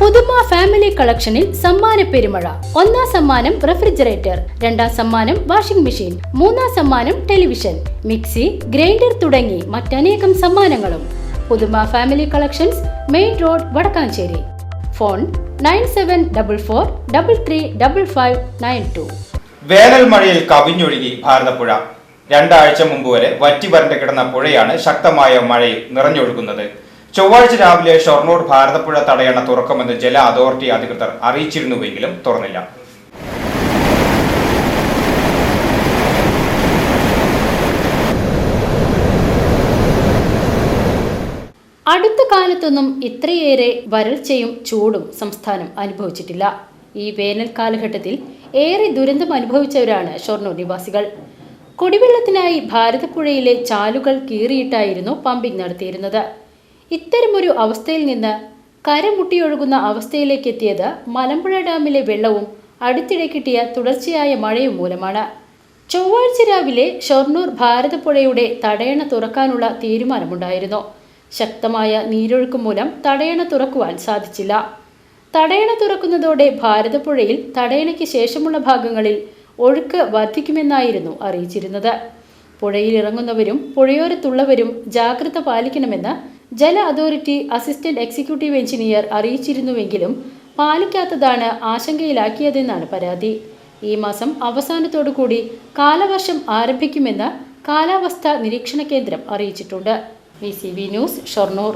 പുതുമ ഫാമിലി കളക്ഷനിൽ സമ്മാന പെരുമഴ. ഒന്നാം സമ്മാനം റെഫ്രിജറേറ്റർ രണ്ടാം സമ്മാനം വാഷിംഗ് മെഷീൻ മൂന്നാം സമ്മാനം ടെലിവിഷൻ മിക്സി ഗ്രൈൻഡർ തുടങ്ങി മറ്റനേകം സമ്മാനങ്ങളും. Puthuma family collections main road Vadakkanchery. Phone nine seven double four double three double five nine two. വേനൽ മഴയിൽ കവിഞ്ഞൊഴുകി ഭാരതപ്പുഴ. രണ്ടാഴ്ച മുമ്പ് വരെ വറ്റി വരണ്ട കിടന്ന പുഴയാണ് ശക്തമായ മഴയിൽ നിറഞ്ഞൊഴുകുന്നത്. ചൊവ്വാഴ്ച രാവിലെ ഷൊർണൂർ ഭാരതപ്പുഴ തടയണ തുറക്കുമെന്ന് ജല അതോറിറ്റി അധികൃതർ അറിയിച്ചിരുന്നുവെങ്കിലും തുറന്നില്ല. അടുത്ത കാലത്തൊന്നും ഇത്രയേറെ വരൾച്ചയും ചൂടും സംസ്ഥാനം അനുഭവിച്ചിട്ടില്ല. ഈ വേനൽ കാലഘട്ടത്തിൽ ഏറെ ദുരന്തം അനുഭവിച്ചവരാണ് ഷൊർണൂർ നിവാസികൾ. കുടിവെള്ളത്തിനായി ഭാരതപ്പുഴയിലെ ചാലുകൾ കീറിയിട്ടായിരുന്നു പമ്പിംഗ് നടത്തിയിരുന്നത്. ഇത്തരമൊരു അവസ്ഥയിൽ നിന്ന് കരമുട്ടിയൊഴുകുന്ന അവസ്ഥയിലേക്ക് എത്തിയത് മലമ്പുഴ ഡാമിലെ വെള്ളവും അടുത്തിടെ കിട്ടിയ തുടർച്ചയായ മഴയും മൂലമാണ്. ചൊവ്വാഴ്ച രാവിലെ ഷൊർണൂർ ഭാരതപ്പുഴയുടെ തടയണ തുറക്കാനുള്ള തീരുമാനമുണ്ടായിരുന്നു. ശക്തമായ നീരൊഴുക്ക് മൂലം തടയണ തുറക്കുവാൻ സാധിച്ചില്ല. തടയണ തുറക്കുന്നതോടെ ഭാരതപ്പുഴയിൽ തടയണയ്ക്ക് ശേഷമുള്ള ഭാഗങ്ങളിൽ ഒഴുക്ക് വർദ്ധിക്കുമെന്നായിരുന്നു അറിയിച്ചിരുന്നത്. പുഴയിൽ ഇറങ്ങുന്നവരും പുഴയോരത്തുള്ളവരും ജാഗ്രത പാലിക്കണമെന്ന് ജല അതോറിറ്റി അസിസ്റ്റന്റ് എക്സിക്യൂട്ടീവ് എഞ്ചിനീയർ അറിയിച്ചിരുന്നുവെങ്കിലും പാലിക്കാത്തതാണ് ആശങ്കയിലാക്കിയതെന്നാണ് പരാതി. ഈ മാസം അവസാനത്തോടു കൂടി കാലവർഷം ആരംഭിക്കുമെന്ന് കാലാവസ്ഥാ നിരീക്ഷണ കേന്ദ്രം അറിയിച്ചിട്ടുണ്ട്. V news Shoranur.